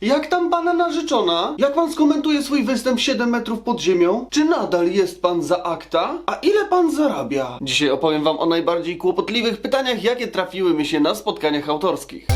Jak tam pana narzeczona? Jak pan skomentuje swój występ 7 metrów pod ziemią? Czy nadal jest pan za akta? A ile pan zarabia? Dzisiaj opowiem wam o najbardziej kłopotliwych pytaniach, jakie trafiły mi się na spotkaniach autorskich.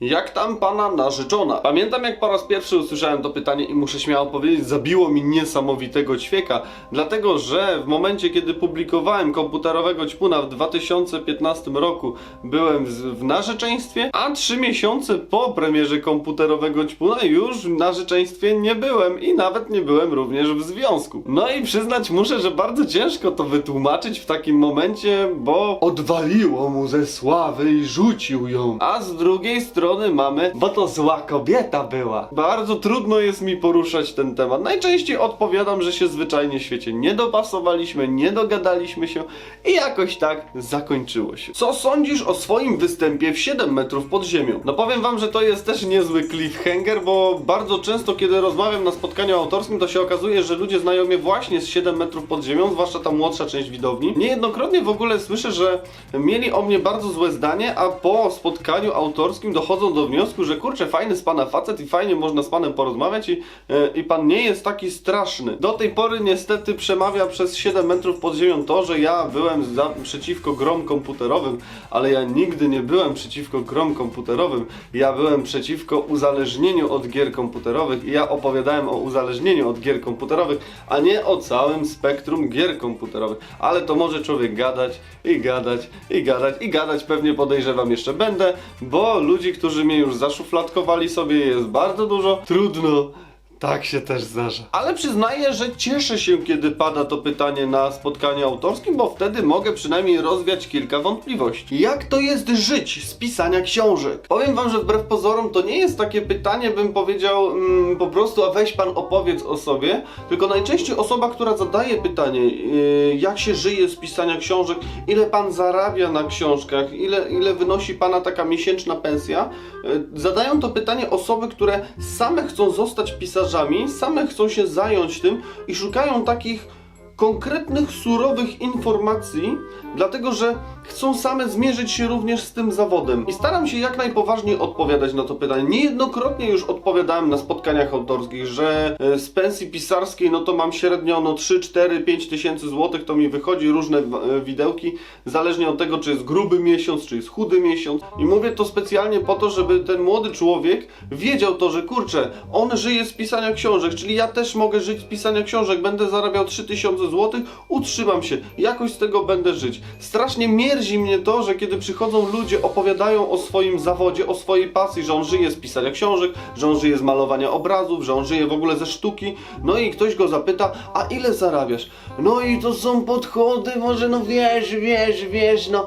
Jak tam pana narzeczona? Pamiętam jak po raz pierwszy usłyszałem to pytanie i muszę śmiało powiedzieć, zabiło mi niesamowitego ćwieka, dlatego że w momencie kiedy publikowałem komputerowego ćpuna w 2015 roku byłem w narzeczeństwie, a trzy miesiące po premierze komputerowego ćpuna już w narzeczeństwie nie byłem i nawet nie byłem również w związku. No i przyznać muszę, że bardzo ciężko to wytłumaczyć w takim momencie, bo odwaliło mu ze sławy i rzucił ją. A z drugiej strony mamy, bo to zła kobieta była. Bardzo trudno jest mi poruszać ten temat. Najczęściej odpowiadam, że się zwyczajnie w świecie nie dopasowaliśmy, nie dogadaliśmy się i jakoś tak zakończyło się. Co sądzisz o swoim występie w 7 metrów pod ziemią? No powiem wam, że to jest też niezły cliffhanger, bo bardzo często kiedy rozmawiam na spotkaniu autorskim, to się okazuje, że ludzie znają mnie właśnie z 7 metrów pod ziemią, zwłaszcza ta młodsza część widowni. Niejednokrotnie w ogóle słyszę, że mieli o mnie bardzo złe zdanie, a po spotkaniu autorskim dochodzą do wniosku, że kurczę, fajny z pana facet i fajnie można z panem porozmawiać i, e, i pan nie jest taki straszny. Do tej pory niestety przemawia przez 7 metrów pod ziemią to, że ja byłem za, przeciwko grom komputerowym, ale ja nigdy nie byłem przeciwko grom komputerowym. Ja byłem przeciwko uzależnieniu od gier komputerowych i ja opowiadałem o uzależnieniu od gier komputerowych, a nie o całym spektrum gier komputerowych. Ale to może człowiek gadać i gadać i gadać i gadać pewnie podejrzewam jeszcze będę, bo ludzi, którzy mnie już zaszufladkowali sobie jest bardzo dużo. Trudno. Tak się też zdarza. Ale przyznaję, że cieszę się, kiedy pada to pytanie na spotkaniu autorskim, bo wtedy mogę przynajmniej rozwiać kilka wątpliwości. Jak to jest żyć z pisania książek? Powiem wam, że wbrew pozorom to nie jest takie pytanie, bym powiedział mm, po prostu, a weź pan opowiedz o sobie, tylko najczęściej osoba, która zadaje pytanie, yy, jak się żyje z pisania książek, ile pan zarabia na książkach, ile, ile wynosi pana taka miesięczna pensja, yy, zadają to pytanie osoby, które same chcą zostać pisarzami, same chcą się zająć tym i szukają takich konkretnych, surowych informacji, dlatego że chcą same zmierzyć się również z tym zawodem. I staram się jak najpoważniej odpowiadać na to pytanie. Niejednokrotnie już odpowiadałem na spotkaniach autorskich, że e, z pensji pisarskiej no to mam średnio no 3, 4, 5 tysięcy złotych, to mi wychodzi różne e, widełki, zależnie od tego, czy jest gruby miesiąc, czy jest chudy miesiąc. I mówię to specjalnie po to, żeby ten młody człowiek wiedział to, że kurczę, on żyje z pisania książek, czyli ja też mogę żyć z pisania książek, będę zarabiał 3000 złotych, utrzymam się, jakoś z tego będę żyć. Strasznie mierzi mnie to, że kiedy przychodzą ludzie, opowiadają o swoim zawodzie, o swojej pasji, że on żyje z pisania książek, że on żyje z malowania obrazów, że on żyje w ogóle ze sztuki, no i ktoś go zapyta, a ile zarabiasz? No i to są podchody, może no wiesz, wiesz, wiesz, no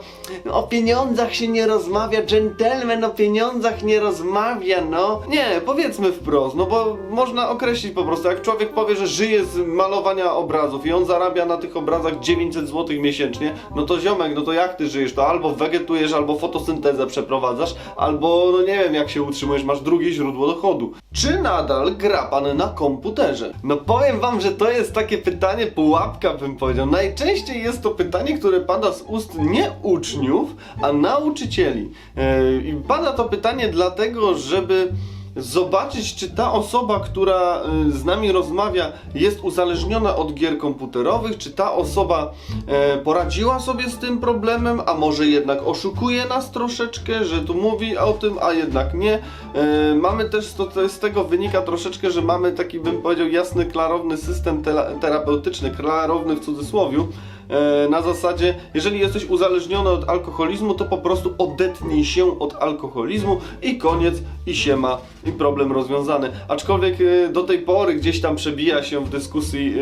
o pieniądzach się nie rozmawia, dżentelmen o pieniądzach nie rozmawia, no. Nie, powiedzmy wprost, no bo można określić po prostu, jak człowiek powie, że żyje z malowania obrazów i on zarabia na tych obrazach 900 zł miesięcznie, no to ziomek, no to jak ty żyjesz? To albo wegetujesz, albo fotosyntezę przeprowadzasz, albo no nie wiem jak się utrzymujesz, masz drugie źródło dochodu. Czy nadal gra pan na komputerze? No powiem wam, że to jest takie pytanie pułapka bym powiedział. Najczęściej jest to pytanie, które pada z ust nie uczniów, a nauczycieli. Yy, I pada to pytanie dlatego, żeby zobaczyć, czy ta osoba, która y, z nami rozmawia, jest uzależniona od gier komputerowych, czy ta osoba e, poradziła sobie z tym problemem, a może jednak oszukuje nas troszeczkę, że tu mówi o tym, a jednak nie. E, mamy też, to, z tego wynika troszeczkę, że mamy taki, bym powiedział, jasny, klarowny system terapeutyczny, klarowny w cudzysłowiu, E, na zasadzie, jeżeli jesteś uzależniony od alkoholizmu, to po prostu odetnij się od alkoholizmu i koniec, i siema, i problem rozwiązany. Aczkolwiek e, do tej pory gdzieś tam przebija się w dyskusji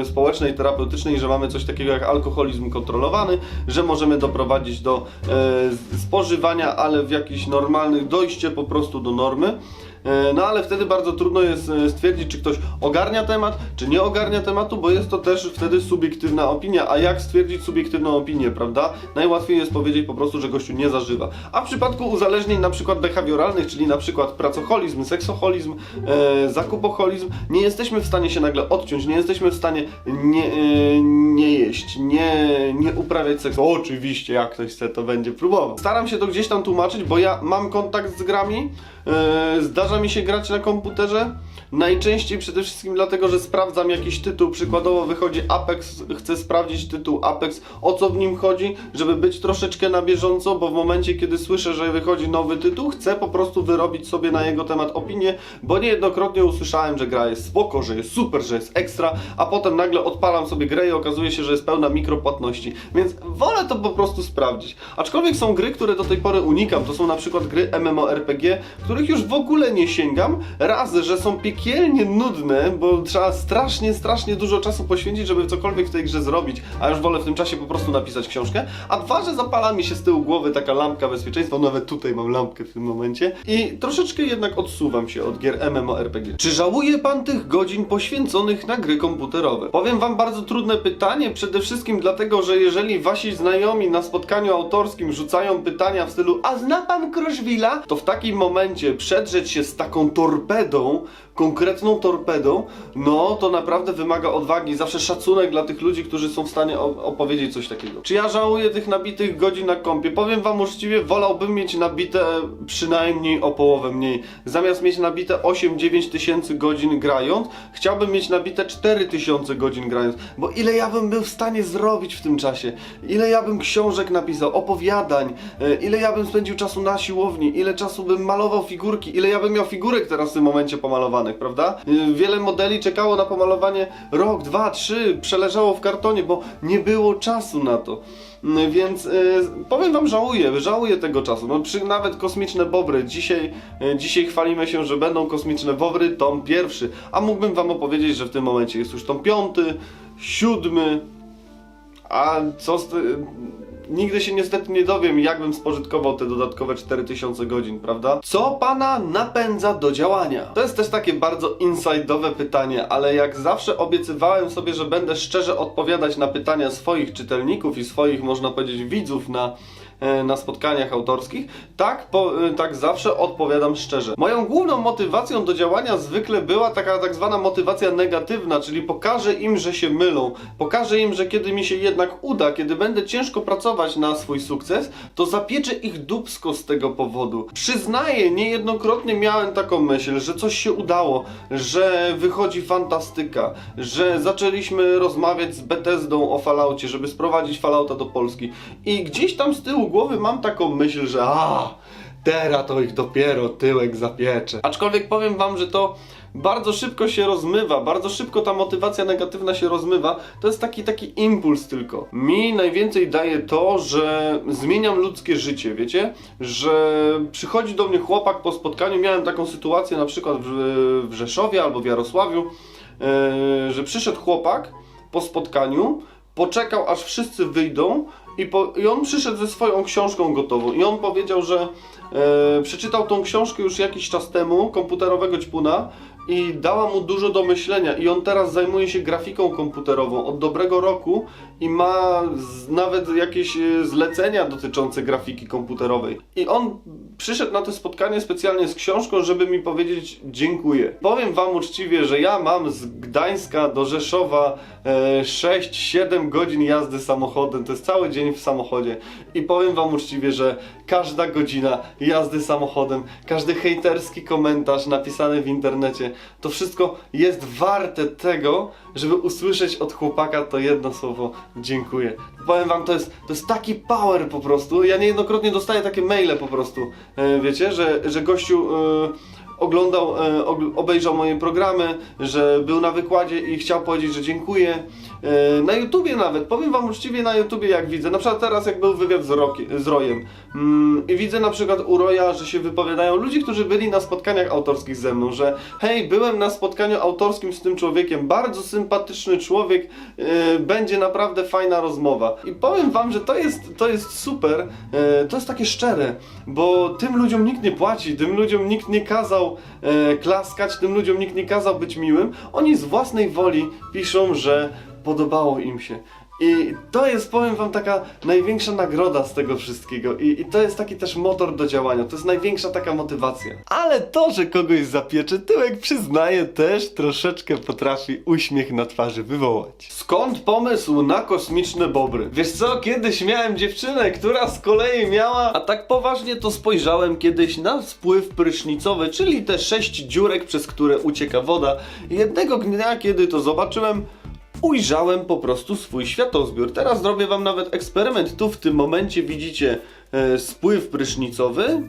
e, społecznej, terapeutycznej, że mamy coś takiego jak alkoholizm kontrolowany, że możemy doprowadzić do e, spożywania, ale w jakichś normalnych, dojście po prostu do normy. E, No ale wtedy bardzo trudno jest e, stwierdzić, czy ktoś ogarnia temat, czy nie ogarnia tematu, bo jest to też wtedy subiektywna opinia. A jak stwierdzić subiektywną opinię, prawda? Najłatwiej jest powiedzieć po prostu, że gościu nie zażywa. A w przypadku uzależnień na przykład behawioralnych, czyli na przykład pracoholizm, seksoholizm, e, zakupoholizm, nie jesteśmy w stanie się nagle odciąć, nie jesteśmy w stanie nie, e, nie jeść, nie, nie uprawiać seksu. Oczywiście, jak ktoś chce, to będzie próbował. Staram się to gdzieś tam tłumaczyć, bo ja mam kontakt z grami, e, zdarza mi się grać na komputerze. Najczęściej przede wszystkim dlatego, że sprawdzam jakiś tytuł, przykładowo wychodzi Apex, chcę sprawdzić tytuł Apex, o co w nim chodzi, żeby być troszeczkę na bieżąco, bo w momencie, kiedy słyszę, że wychodzi nowy tytuł, chcę po prostu wyrobić sobie na jego temat opinię, bo niejednokrotnie usłyszałem, że gra jest spoko, że jest super, że jest ekstra, a potem nagle odpalam sobie grę i okazuje się, że jest pełna mikropłatności, więc wolę to po prostu sprawdzić. Aczkolwiek są gry, które do tej pory unikam, to są na przykład gry MMORPG, których już w ogóle nie sięgam, raz, że są piekielnie nudne, bo trzeba strasznie, strasznie dużo czasu poświęcić, żeby cokolwiek w tej grze zrobić, a już wolę w tym czasie po prostu napisać książkę, a dwa, że zapala mi się z tyłu głowy taka lampka bezpieczeństwa, nawet tutaj mam lampkę w tym momencie i troszeczkę jednak odsuwam się od gier MMORPG. Czy żałuje pan tych godzin poświęconych na gry komputerowe? Powiem wam bardzo trudne pytanie, przede wszystkim dlatego, że jeżeli wasi znajomi na spotkaniu autorskim rzucają pytania w stylu a zna pan Kruszwila? To w takim momencie przedrzeć się z taką torpedą, konkretną torpedą, no to naprawdę wymaga odwagi. Zawsze szacunek dla tych ludzi, którzy są w stanie opowiedzieć coś takiego. Czy ja żałuję tych nabitych godzin na kompie? Powiem wam uczciwie, wolałbym mieć nabite przynajmniej o połowę mniej. Zamiast mieć nabite 8-9 tysięcy godzin grając, chciałbym mieć nabite 4 tysiące godzin grając. Bo ile ja bym był w stanie zrobić w tym czasie? Ile ja bym książek napisał, opowiadań, e, ile ja bym spędził czasu na siłowni, ile czasu bym malował figurki, ile ja bym miał figurek teraz w tym momencie pomalowanych, prawda? E, Wiele modeli czekało na pomalowanie rok, dwa, trzy, przeleżało w kartonie, bo nie było czasu na to. Mm, Więc e, powiem wam, żałuję, żałuję tego czasu. No, przy, nawet kosmiczne bobry. Dzisiaj, e, dzisiaj chwalimy się, że będą kosmiczne bobry, tom pierwszy. A mógłbym wam opowiedzieć, że w tym momencie jest już tom piąty, siódmy, a co z. Nigdy się niestety nie dowiem, jakbym spożytkował te dodatkowe 4000 godzin, prawda? Co pana napędza do działania? To jest też takie bardzo inside'owe pytanie, ale jak zawsze obiecywałem sobie, że będę szczerze odpowiadać na pytania swoich czytelników i swoich, można powiedzieć, widzów na na spotkaniach autorskich, tak, po, e, tak zawsze odpowiadam szczerze. Moją główną motywacją do działania zwykle była taka tak zwana motywacja negatywna, czyli pokażę im, że się mylą, pokażę im, że kiedy mi się jednak uda, kiedy będę ciężko pracować na swój sukces, to zapieczę ich dupsko z tego powodu. Przyznaję, niejednokrotnie miałem taką myśl, że coś się udało, że wychodzi fantastyka, że zaczęliśmy rozmawiać z Bethesdą o Falloutie, żeby sprowadzić Fallouta do Polski i gdzieś tam z tyłu głowy mam taką myśl, że a teraz to ich dopiero tyłek zapiecze. Aczkolwiek powiem wam, że to bardzo szybko się rozmywa, bardzo szybko ta motywacja negatywna się rozmywa. To jest taki taki impuls tylko. Mi najwięcej daje to, że zmieniam ludzkie życie, wiecie? Że przychodzi do mnie chłopak po spotkaniu, miałem taką sytuację na przykład w, w Rzeszowie albo w Jarosławiu, e, że przyszedł chłopak po spotkaniu, poczekał aż wszyscy wyjdą i, po, i on przyszedł ze swoją książką gotową i on powiedział, że e, przeczytał tą książkę już jakiś czas temu, komputerowego ćpuna i dała mu dużo do myślenia i on teraz zajmuje się grafiką komputerową od dobrego roku i ma nawet jakieś e, zlecenia dotyczące grafiki komputerowej. I on przyszedł na to spotkanie specjalnie z książką, żeby mi powiedzieć dziękuję. Powiem wam uczciwie, że ja mam z Gdańska do Rzeszowa e, 6-7 godzin jazdy samochodem, to jest cały dzień w samochodzie i powiem wam uczciwie, że każda godzina jazdy samochodem, każdy hejterski komentarz napisany w internecie, to wszystko jest warte tego, żeby usłyszeć od chłopaka to jedno słowo dziękuję. Powiem wam, to jest, to jest taki power po prostu. Ja niejednokrotnie dostaję takie maile po prostu, e, wiecie, że, że gościu e, oglądał, e, obejrzał moje programy, że był na wykładzie i chciał powiedzieć, że dziękuję. E, Na YouTubie nawet, powiem wam uczciwie na YouTubie jak widzę, na przykład teraz jak był wywiad z, Roki, z Rojem mm, i widzę na przykład u Roja, że się wypowiadają ludzie, którzy byli na spotkaniach autorskich ze mną, że hej, byłem na spotkaniu autorskim z tym człowiekiem, bardzo sympatyczny człowiek, e, będzie naprawdę fajna rozmowa. I powiem wam, że to jest, to jest super, to jest takie szczere, bo tym ludziom nikt nie płaci, tym ludziom nikt nie kazał e, klaskać, tym ludziom nikt nie kazał być miłym. Oni z własnej woli piszą, że podobało im się. I to jest, powiem wam, taka największa nagroda z tego wszystkiego. I, I to jest taki też motor do działania. To jest największa taka motywacja. Ale to, że kogoś zapiecze tyłek, przyznaję, też troszeczkę potrafi uśmiech na twarzy wywołać. Skąd pomysł na kosmiczne bobry? Wiesz co, kiedyś miałem dziewczynę, która z kolei miała, a tak poważnie to spojrzałem kiedyś na spływ prysznicowy, czyli te sześć dziurek, przez które ucieka woda. Jednego dnia, kiedy to zobaczyłem, ujrzałem po prostu swój światozbiór. Teraz zrobię wam nawet eksperyment. Tu w tym momencie widzicie e, spływ prysznicowy.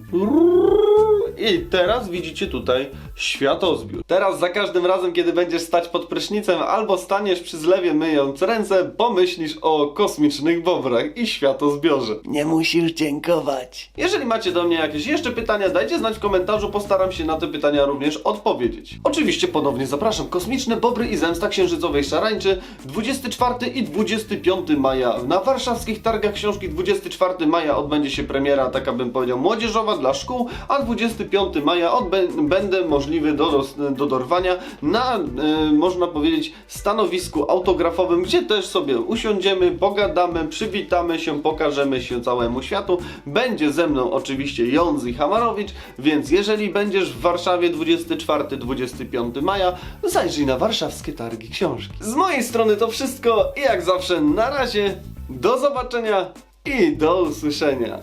I teraz widzicie tutaj światozbiór. Teraz za każdym razem, kiedy będziesz stać pod prysznicem albo staniesz przy zlewie myjąc ręce, pomyślisz o kosmicznych bobrach i światozbiorze. Nie musisz dziękować. Jeżeli macie do mnie jakieś jeszcze pytania, dajcie znać w komentarzu, postaram się na te pytania również odpowiedzieć. Oczywiście ponownie zapraszam. Kosmiczne bobry i zemsta księżycowej szarańczy 24 i 25 maja. Na warszawskich targach książki 24 maja odbędzie się premiera, taka bym powiedział, młodzieżowa dla szkół, a 25 maja odbę- będę możliwy do, do dorwania na, e, można powiedzieć, stanowisku autografowym, gdzie też sobie usiądziemy, pogadamy, przywitamy się, pokażemy się całemu światu. Będzie ze mną oczywiście Jonzy Hamarowicz, więc jeżeli będziesz w Warszawie 24-25 maja, zajrzyj na warszawskie targi książki. Z mojej strony to wszystko i jak zawsze na razie, do zobaczenia i do usłyszenia.